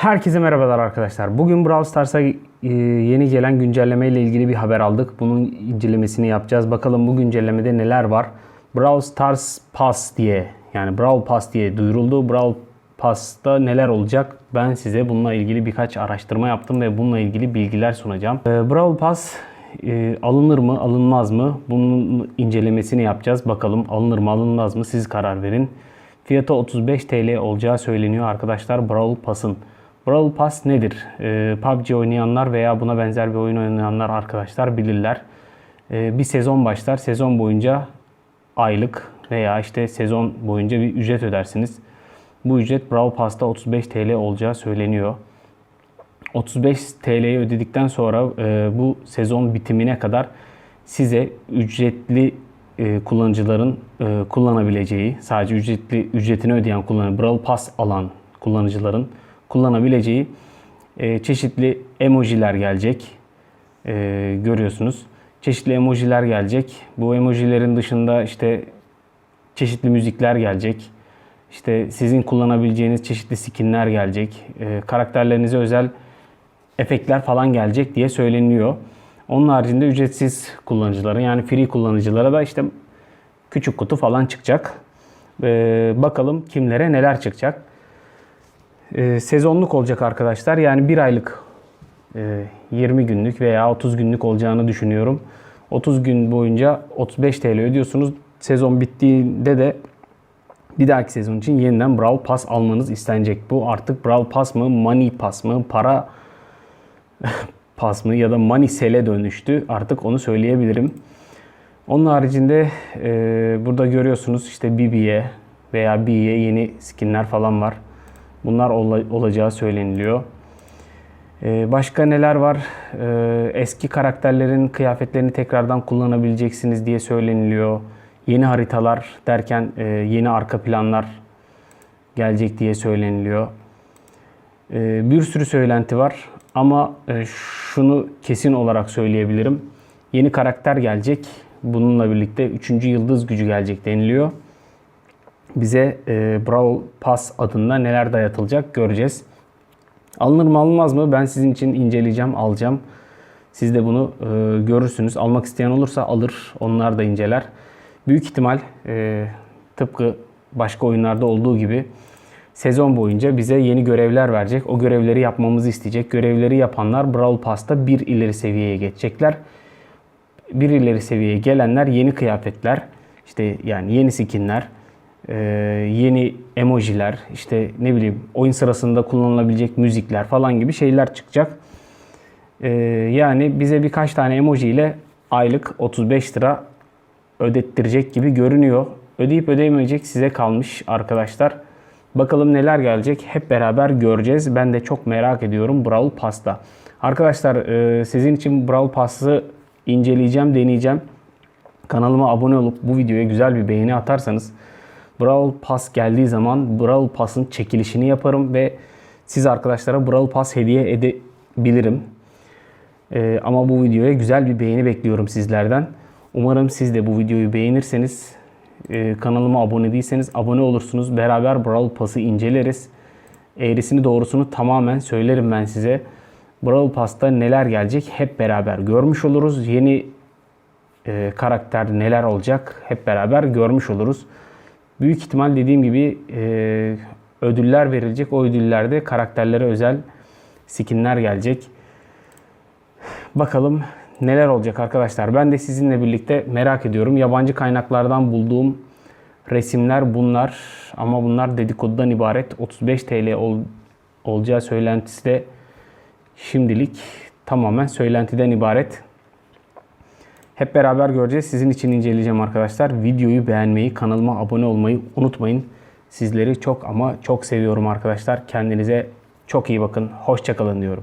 Herkese merhabalar arkadaşlar. Bugün Brawl Stars'a e, yeni gelen güncelleme ile ilgili bir haber aldık. Bunun incelemesini yapacağız. Bakalım bu güncellemede neler var. Brawl Stars Pass diye yani Brawl Pass diye duyuruldu. Brawl Pass'ta neler olacak? Ben size bununla ilgili birkaç araştırma yaptım ve bununla ilgili bilgiler sunacağım. E, Brawl Pass e, alınır mı, alınmaz mı? Bunun incelemesini yapacağız. Bakalım alınır mı, alınmaz mı? Siz karar verin. Fiyatı 35 TL olacağı söyleniyor arkadaşlar Brawl Pass'ın. Brawl Pass nedir? Ee, PUBG oynayanlar veya buna benzer bir oyun oynayanlar arkadaşlar bilirler. Ee, bir sezon başlar. Sezon boyunca aylık veya işte sezon boyunca bir ücret ödersiniz. Bu ücret Brawl Pass'ta 35 TL olacağı söyleniyor. 35 TL'yi ödedikten sonra e, bu sezon bitimine kadar size ücretli e, kullanıcıların e, kullanabileceği, sadece ücretli ücretini ödeyen kullanıcı, Brawl Pass alan kullanıcıların kullanabileceği e, çeşitli emojiler gelecek. E, görüyorsunuz. Çeşitli emojiler gelecek. Bu emojilerin dışında işte çeşitli müzikler gelecek. İşte sizin kullanabileceğiniz çeşitli skinler gelecek. E, karakterlerinize özel efektler falan gelecek diye söyleniyor. Onun haricinde ücretsiz kullanıcılara yani free kullanıcılara da işte küçük kutu falan çıkacak. Ee, bakalım kimlere neler çıkacak. Ee, sezonluk olacak arkadaşlar. Yani bir aylık e, 20 günlük veya 30 günlük olacağını düşünüyorum. 30 gün boyunca 35 TL ödüyorsunuz. Sezon bittiğinde de bir dahaki sezon için yeniden Brawl Pass almanız istenecek. Bu artık Brawl Pass mı, Money Pass mı, para pas mı ya da Money Cell'e dönüştü. Artık onu söyleyebilirim. Onun haricinde e, burada görüyorsunuz işte BB'ye veya B'ye yeni skinler falan var. Bunlar ola, olacağı söyleniliyor. E, başka neler var? E, eski karakterlerin kıyafetlerini tekrardan kullanabileceksiniz diye söyleniliyor. Yeni haritalar derken e, yeni arka planlar gelecek diye söyleniliyor. E, bir sürü söylenti var ama e, şunu kesin olarak söyleyebilirim. Yeni karakter gelecek. Bununla birlikte 3. yıldız gücü gelecek deniliyor. Bize e, Brawl Pass adında neler dayatılacak göreceğiz. Alınır mı alınmaz mı ben sizin için inceleyeceğim, alacağım. Siz de bunu e, görürsünüz. Almak isteyen olursa alır, onlar da inceler. Büyük ihtimal e, tıpkı başka oyunlarda olduğu gibi sezon boyunca bize yeni görevler verecek. O görevleri yapmamızı isteyecek. Görevleri yapanlar Brawl Pass'ta bir ileri seviyeye geçecekler. Bir ileri seviyeye gelenler yeni kıyafetler, işte yani yeni skinler, e, yeni emojiler, işte ne bileyim oyun sırasında kullanılabilecek müzikler falan gibi şeyler çıkacak. E, yani bize birkaç tane emoji ile aylık 35 lira ödettirecek gibi görünüyor. Ödeyip ödeyemeyecek size kalmış arkadaşlar. Bakalım neler gelecek hep beraber göreceğiz. Ben de çok merak ediyorum Brawl Pass'ta. Arkadaşlar e, sizin için Brawl Pass'ı inceleyeceğim, deneyeceğim. Kanalıma abone olup bu videoya güzel bir beğeni atarsanız Brawl Pass geldiği zaman Brawl Pass'ın çekilişini yaparım ve siz arkadaşlara Brawl Pass hediye edebilirim. E, ama bu videoya güzel bir beğeni bekliyorum sizlerden. Umarım siz de bu videoyu beğenirseniz e, kanalıma abone değilseniz abone olursunuz. Beraber Brawl Pass'ı inceleriz. Eğrisini doğrusunu tamamen söylerim ben size. Brawl Pass'ta neler gelecek hep beraber görmüş oluruz. Yeni e, karakter neler olacak hep beraber görmüş oluruz. Büyük ihtimal dediğim gibi e, ödüller verilecek. O ödüllerde karakterlere özel skinler gelecek. Bakalım neler olacak arkadaşlar. Ben de sizinle birlikte merak ediyorum. Yabancı kaynaklardan bulduğum resimler bunlar. Ama bunlar dedikodudan ibaret. 35 TL ol, olacağı söylentisi de şimdilik tamamen söylentiden ibaret. Hep beraber göreceğiz. Sizin için inceleyeceğim arkadaşlar. Videoyu beğenmeyi, kanalıma abone olmayı unutmayın. Sizleri çok ama çok seviyorum arkadaşlar. Kendinize çok iyi bakın. Hoşçakalın diyorum.